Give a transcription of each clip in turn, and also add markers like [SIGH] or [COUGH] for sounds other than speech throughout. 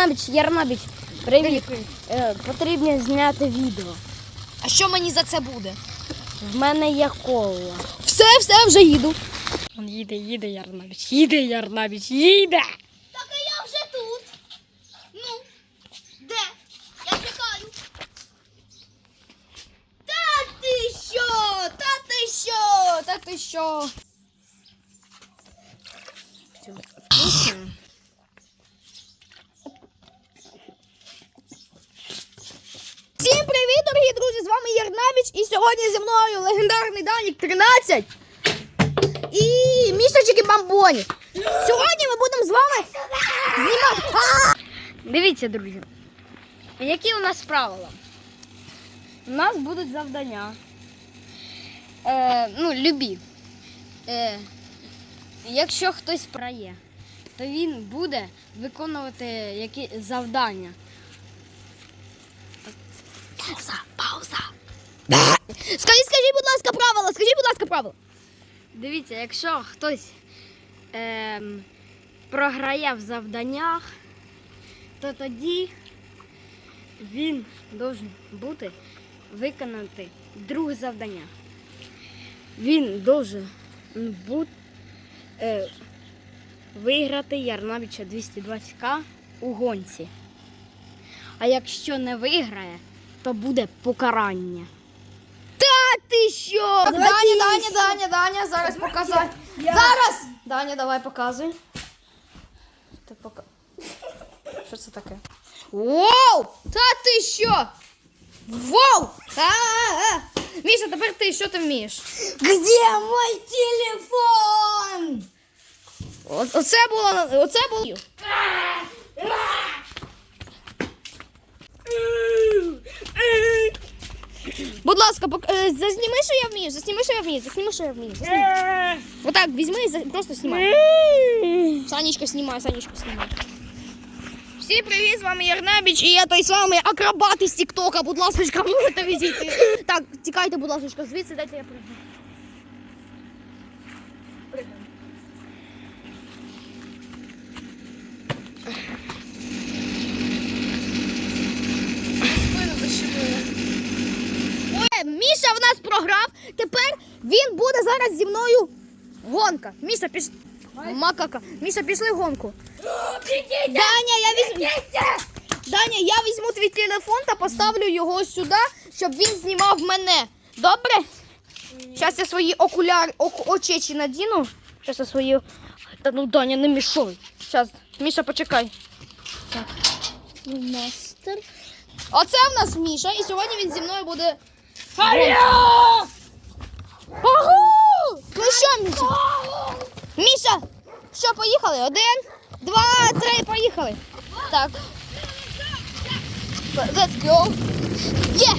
Ярнабіч, Ярнабіч, привіт. Е, потрібно зняти відео. А що мені за це буде? В мене є коло. Все, все, вже їду. Он їде, їде Ярнабіч, їде Ярнабіч, їде. Так а я вже тут. Ну, де? Я чекаю. Та ти що? Та ти що? Та ти що? Всім привіт, дорогі друзі! З вами Ярнавіч і сьогодні зі мною легендарний Данік 13 і місячики Бамбоні. Сьогодні ми будемо з вами знімати. Дивіться, друзі. Які у нас правила? У нас будуть завдання. Е, ну, любі. Е, якщо хтось прає, то він буде виконувати які завдання. Пауза, пауза. Скажіть, скажіть, будь ласка, правила, скажіть, будь ласка, правила. Дивіться, якщо хтось ем, програє в завданнях, то тоді він должен бути виконати друге завдання. Він должен бути е, виграти Ярнавича 220к у гонці. А якщо не виграє, то буде покарання. Що? Даня. Даня, Даня, Даня, зараз показуй. Зараз! Даня, давай показуй. Ти пока... Що це таке? Вау! Та ти що? Вау! А-а-а! Міша, тепер ти що ти вмієш? Где мой телефон? О- Оце було. Оце було. Будь ласка, пок... е, зазніми, що я вмію, засніми, що я вмію, засніми, що я вмію. Засніми. Отак, візьми і просто знімай. Санечка знімай, Санечка знімай. Всім привіт, з вами Ярнабіч, і я той самий акробат із Тіктока. Будь ласка, можете візити. Так, тікайте, будь ласка, звідси дайте я прийду. Ой, Міша в нас програв. Тепер він буде зараз зі мною гонка. Міша, піш... Макака. Міша, пішли гонку. Даня, я візьму. Даня, я візьму твій телефон та поставлю його сюди, щоб він знімав мене. Добре? Зараз я свої окуляри, ок, очечі надіну. Зараз я свої. Та ну Даня, не мішай. Зараз, Міша, почекай. Так. Мастер. Оце в нас Міша, і сьогодні він зі мною буде. Агу! Ну що, Міша? Міша, що, поїхали? Один, два, три, поїхали. Так. Let's go. Є!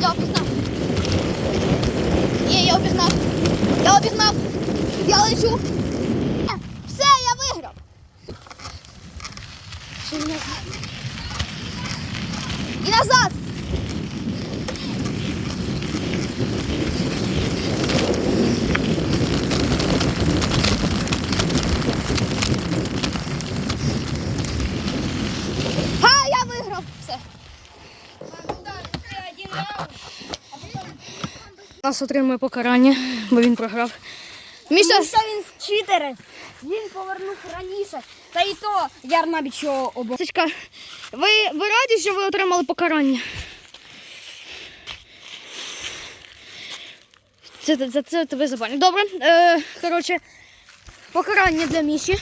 Я обігнав. Є, я обігнав. Я обігнав. Я лечу. Все, я виграв. Ще й назад. І назад. Ха, я виграв. Все. Нас отримує покарання, бо він програв. Міша, він читери. Він повернув раніше. Та і то Ярнабіч його обо. Сачка, ви, ви раді, що ви отримали покарання? Це, це, це, це тебе забанять. Добре, е, коротше, покарання для Міші.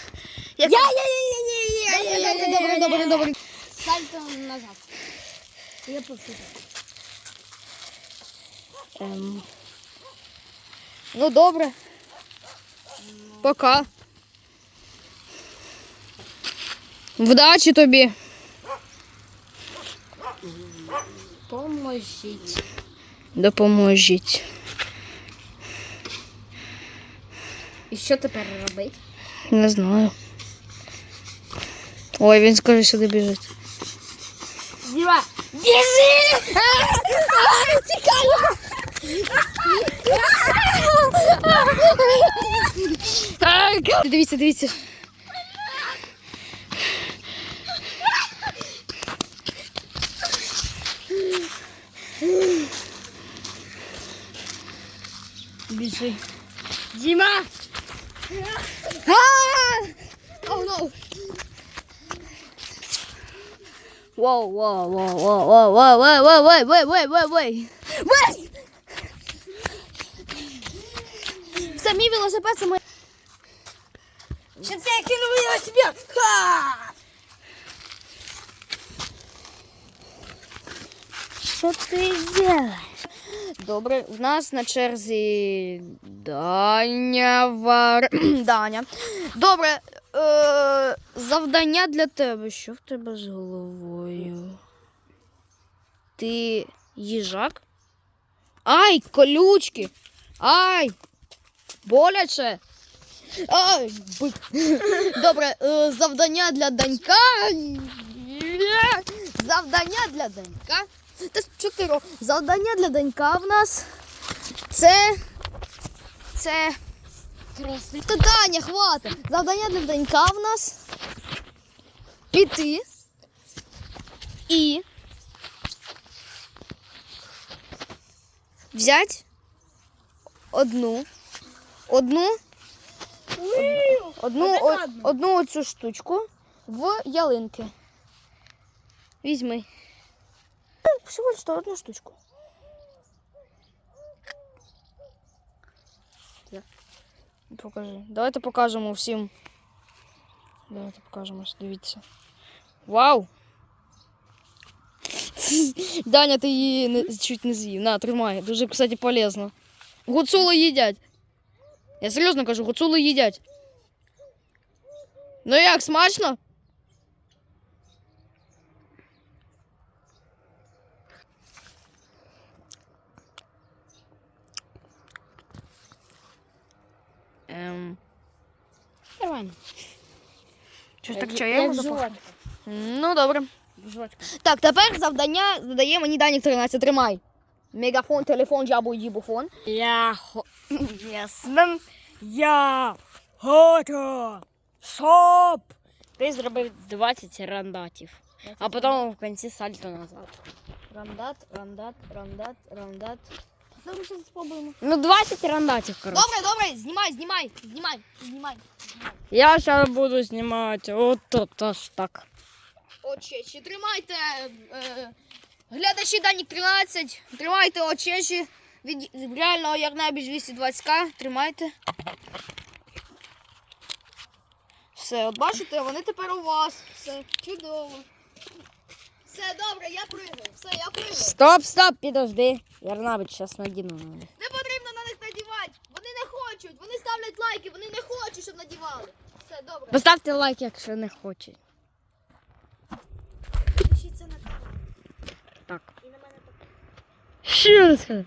Як... Я, я, я, я, я, я, я, Добре, добре, добре. Сальто назад. Я повсюди. Ем, ну, добре. Пока. Вдачі тобі. Поможіть. Допоможіть. І що тепер робити? Не знаю. Ой, він скаже, сюди біжить. Діва! Біжи! [LAUGHS] Тікай! Дивіться, дивіться. Біжи. Діма! Воу, воу, воу, воу, воу, воу, воу, воу, воу, воу, воу, воу. Це моє. Сейчас я кину велосипед! Ха! Що ти робиш? Добре, в нас на черзі Даня Вар... [CLEARS THROAT] Даня. Добре, е... завдання для тебе. Що в тебе з головою? Ти їжак? Ай, колючки! Ай! Боляче! Ай. [LAUGHS] Добре, е, завдання для Данька. Завдання для Данька. Та що Завдання для Данька в нас. Це. Це. Красный. Та Даня, хватить. Завдання для Данька в нас. Піти. І. Взять одну. Одну. Одну, о, Адекватно. одну оцю штучку в ялинки. Візьми. Всього лиш одну штучку. Так. Покажи. Давайте покажемо всім. Давайте покажемо, дивіться. Вау! [LAUGHS] Даня, ти її не, чуть не з'їв. На, тримай. Дуже, кстати, полезно. Гуцули їдять. Я серйозно кажу, гуцули їдять. Ну як, смачно? Ем. Нормально. Щось так чаєво Як запахло? жувачка. Ну, добре. Так, тепер завдання задає мені Данік 13. Тримай. Мегафон, телефон, жабу, дібуфон. Я хо... Ясно. Я хочу, щоб ти зробив 20 рандатів, а потім в кінці сальто назад. Рандат, рандат, рандат, рандат. Добре, що спробуємо. Ну 20 рандатів, коротше. Добре, добре, знімай, знімай, знімай, знімай. Я зараз буду знімати от тут аж так. Очечі, тримайте. Е, глядачі Данік 13. Тримайте очечі. Від реального Ярнебіж 220к. Тримайте. Все, от бачите, вони тепер у вас. Все чудово. Все добре, я пригаю. Все, я пригаю. Стоп, стоп, підожди. Ярнабич, зараз надіну на них. Не потрібно на них надівати. Вони не хочуть. Вони ставлять лайки, вони не хочуть, щоб надівали. Все добре. Поставте лайк, якщо не хочете. Пишіться на канал. Так. І на мене так. Що сказати?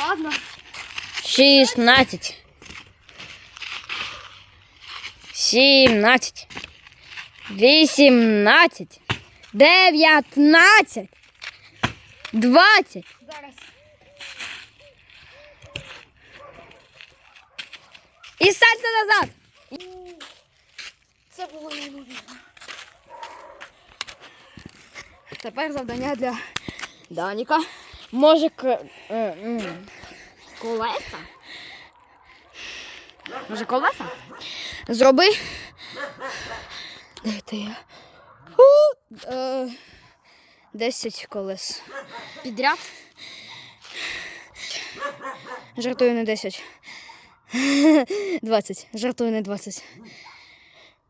Ладно. Шістнадцять. Сімнадцять. Вісімнадцять. Дев'ятнадцять. Двадцять. Зараз. І сальто назад. Це було неймовірно. Тепер завдання для Даніка. Може, к... е, колеса? Може, колеса? Зроби. Де ти я? Е, 10 колес. Підряд? Жартую не 10. 20. Жартую не 20.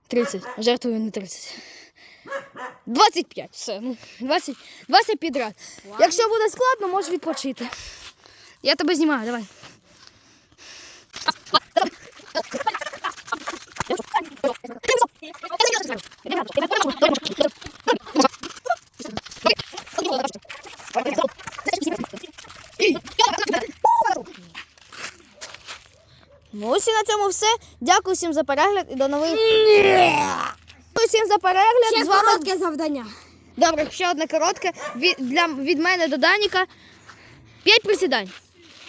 30. Жартую не 30. 25, все. Ну, 20 20 підряд. Якщо буде складно, можеш відпочити. Я тебе знімаю, давай. Ну, ось і на цьому все. Дякую всім за перегляд і до нових. Дякую за перегляд. Ще З вами коротке завдання. Добре, ще одне коротке. Від, для, від мене до Даніка. П'ять присідань.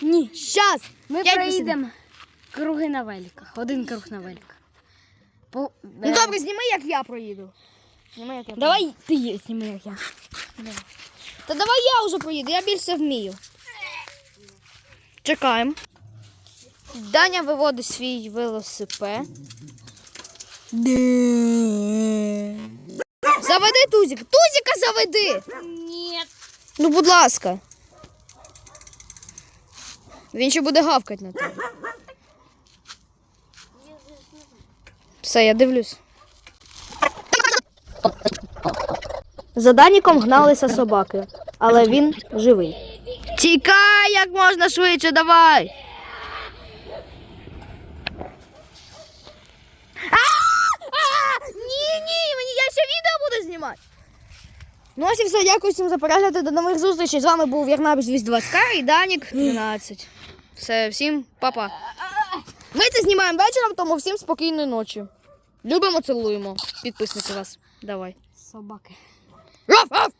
Ні. Щас. Ми П'ять проїдемо круги на великах. Один круг на великах. По... Ну добре, зніми, як я проїду. Зніми, як я проїду. Давай ти є, зніми, як я. Та давай я вже проїду, я більше вмію. Чекаємо. Даня виводить свій велосипед. Заведи Тузик. Тузика заведи. Ні. Ну, будь ласка. Він ще буде гавкати на тебе. Все, я дивлюсь. За Даніком гналися собаки, але він живий. Тікай як можна швидше, давай. А! А! Ні, ні, мені я ще відео. Ну ось і все, дякую всім за перегляд. До нових зустрічей. З вами був Ярнабіч 220 к і Данік 12. Все, всім па-па. Ми це знімаємо вечором, тому всім спокійної ночі. Любимо, цілуємо. Підписники вас. Давай. Собаки. Раф, раф!